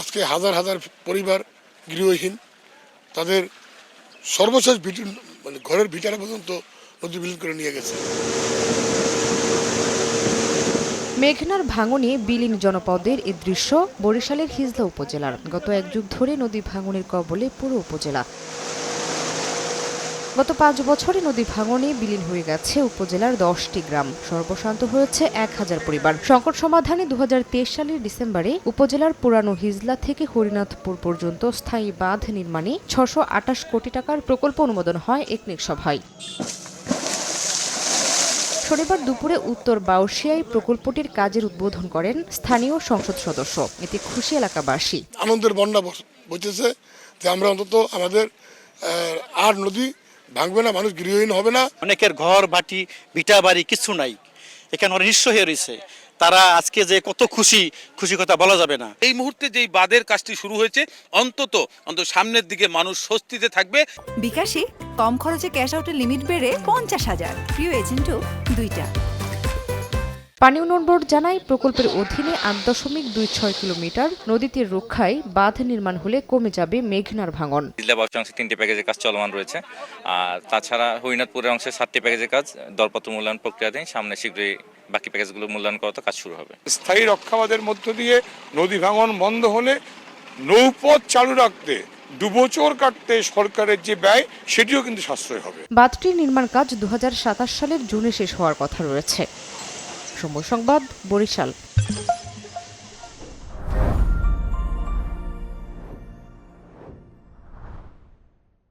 আজকে হাজার হাজার পরিবার গৃহহীন। তাদের সর্বশেষ ভিটি মানে ঘরের ভিটারা পর্যন্ত নদী বিলীন করে নিয়ে গেছে। মেঘনার ভাঙনে বিলীন জনপদের এ দৃশ্য বরিশালের হিজলা উপজেলার। গত এক যুগ ধরে নদী ভাঙনের কবলে পুরো উপজেলা। গত পাঁচ বছরে নদী ভাঙনে বিলীন হয়ে গেছে উপজেলার দশটি গ্রাম। সর্বশান্ত হয়েছে এক হাজার পরিবার। সংকট সমাধানে দু হাজার তেইশ সালের ডিসেম্বরে উপজেলার পুরানো হিজলা থেকে হরিনাথপুর পর্যন্ত স্থায়ী বাঁধ নির্মাণে ছশো আটাশ কোটি টাকার প্রকল্প অনুমোদন হয় একনেক সভায়। শনিবার দুপুরে উত্তর বাউশিয়ায় প্রকল্পটির কাজের উদ্বোধন করেন স্থানীয় সংসদ সদস্য। এতে খুশি এলাকাবাসী। আনন্দের বন্যা বইতেছে যে আমরা অন্তত আমাদের আর নদী ভাঙবে না মানুষ গৃহহীন হবে না। অনেকের ঘর বাটি ভিটা বাড়ি কিছু নাই। এখানে ওরা নিঃস্ব হয়ে রয়েছে। তারা আজকে যে কত খুশি খুশি কথা বলা যাবে না। এই মুহূর্তে যেই বাদের কাজটি শুরু হয়েছে অন্তত অন্তত সামনের দিকে মানুষ স্বস্তিতে থাকবে। বিকাশে কম খরচে ক্যাশ আউটের লিমিট বেড়ে পঞ্চাশ হাজার। প্রিয় এজেন্টও দুইটা। পানি উন্নয়ন বোর্ড জানায় প্রকল্পের অধীনে আট দশমিক দুই ছয় কিলোমিটার নদীতে রক্ষায় বাঁধ নির্মাণ হলে কমে যাবে মেঘনার ভাঙন। জিল্লা অংশে তিনটি প্যাকেজের কাজ চলমান রয়েছে। আর তাছাড়া হরিনাথপুরের অংশে সাতটি প্যাকেজের কাজ দরপত্র মূল্যায়ন প্রক্রিয়াধীন। সামনে শীঘ্রই বাকি প্যাকেজগুলো মূল্যায়ন করাতে কাজ শুরু হবে। স্থায়ী রক্ষাবাদের মধ্য দিয়ে নদী ভাঙন বন্ধ হলে নৌপথ চালু রাখতে ডুবোচর কাটতে সরকারের যে ব্যয় সেটিও কিন্তু সাশ্রয় হবে। বাঁধটির নির্মাণ কাজ দু হাজার সাতাশ সালের জুনে শেষ হওয়ার কথা রয়েছে। সময়। সংবাদ বরিশাল।